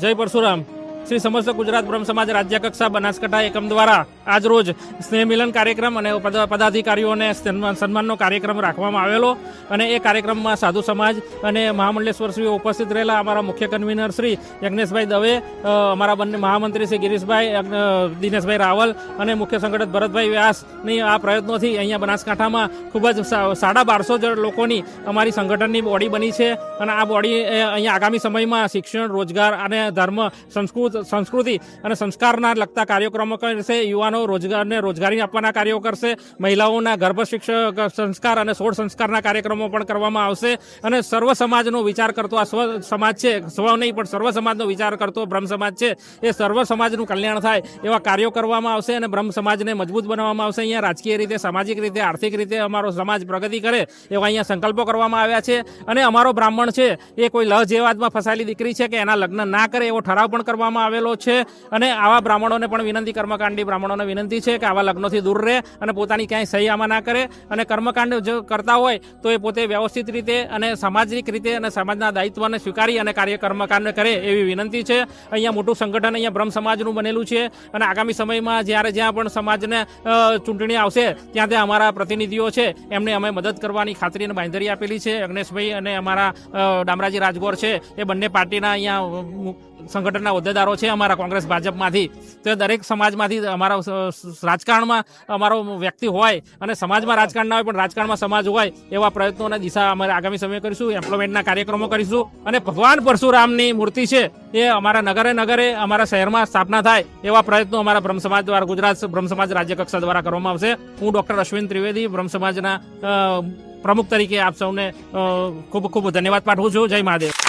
જય પરશુરામ. શ્રી સમસ્ત ગુજરાત બ્રહ્મ સમાજ રાજ્ય કક્ષા બનાસકાંઠા એકમ દ્વારા આજ રોજ સ્નેહ મિલન કાર્યક્રમ અને પદ- પદાધિકારીઓને સન્માનનો કાર્યક્રમ રાખવામાં આવેલો અને એ કાર્યક્રમમાં સાધુ સમાજ અને મહામંડલેશ્વર શ્રી ઉપસ્થિત રહેલા અમારા મુખ્ય કન્વીનર શ્રી યજ્ઞેશભાઈ દવે અમારા બંને મહામંત્રી શ્રી ગિરીશભાઈ દિનેશભાઈ રાવલ અને મુખ્ય સંગઠક ભરતભાઈ વ્યાસની આ પ્રયત્નોથી અહીંયા બનાસકાંઠામાં ખૂબ જ સાડા બારસો લોકોની અમારી સંગઠનની બોડી બની છે અને આ બોડી અહીંયા આગામી સમયમાં શિક્ષણ, રોજગાર અને ધર્મ સંસ્કૃત સંસ્કૃતિ અને સંસ્કારના લગતા કાર્યક્રમો કરશે, યુવાનો રોજગારને રોજગારી આપવાના કાર્યો કરશે, મહિલાઓના ગર્ભ શિક્ષક સંસ્કાર અને સોળ સંસ્કારના કાર્યક્રમો પણ કરવામાં આવશે અને સર્વ સમાજનો વિચાર કરતો, આ સ્વ સમાજ છે, સ્વ નહીં પણ સર્વ સમાજનો વિચાર કરતો બ્રહ્મ સમાજ છે, એ સર્વ સમાજનું કલ્યાણ થાય એવા કાર્યો કરવામાં આવશે અને બ્રહ્મ સમાજને મજબૂત બનાવવામાં આવશે. અહીંયા રાજકીય રીતે, સામાજિક રીતે, આર્થિક રીતે અમારો સમાજ પ્રગતિ કરે એવા અહીંયા સંકલ્પો કરવામાં આવ્યા છે અને અમારો બ્રાહ્મણ છે એ કોઈ લહ જેવાદમાં ફસાયેલી દીકરી છે કે એના લગ્ન ના કરે એવો ઠરાવ પણ કરવામાં આવેલો છે અને આવા બ્રાહ્મણોને પણ વિનંતી, કર્મકાંડી બ્રાહ્મણોને વિનંતી છે કે આવા લગ્નોથી દૂર રહે અને પોતાની ક્યાંય સહી આમાં ના કરે અને કર્મકાંડ જો કરતા હોય તો એ પોતે વ્યવસ્થિત રીતે અને સામાજિક રીતે અને સમાજના દાયિત્વને સ્વીકારી અને કાર્ય કર્મકાંડ કરે એવી વિનંતી છે. અહીંયા મોટું સંગઠન અહીંયા બ્રહ્મ સમાજનું બનેલું છે અને આગામી સમયમાં જ્યારે જ્યાં પણ સમાજને ચૂંટણી આવશે ત્યાં ત્યાં અમારા પ્રતિનિધિઓ છે એમને અમે મદદ કરવાની ખાતરી અને બાંધરી આપેલી છે. અગ્નેશભાઈ અને અમારા ડામરાજી રાજગોર છે એ બંને પાર્ટીના અહીંયા સંગઠનના હોદ્દેદારો છે અમારા કોંગ્રેસ ભાજપમાંથી. તો દરેક સમાજમાંથી અમારા રાજકારણમાં અમારો વ્યક્તિ હોય અને સમાજમાં રાજકારણ ના હોય પણ રાજકારણમાં સમાજ હોય એવા પ્રયત્નો અને દિશા અમારે આગામી સમયે કરીશું, એમ્પ્લોયમેન્ટના કાર્યક્રમો કરીશું અને ભગવાન પરશુરામની મૂર્તિ છે એ અમારા નગરે નગરે અમારા શહેરમાં સ્થાપના થાય એવા પ્રયત્નો અમારા બ્રહ્મ સમાજ દ્વારા ગુજરાત બ્રહ્મ સમાજ રાજ્ય કક્ષા દ્વારા કરવામાં આવશે. હું ડોક્ટર અશ્વિન ત્રિવેદી, બ્રહ્મ સમાજના પ્રમુખ તરીકે આપ સૌને ખૂબ ખૂબ ધન્યવાદ પાઠવું છું. જય મહાદેવ.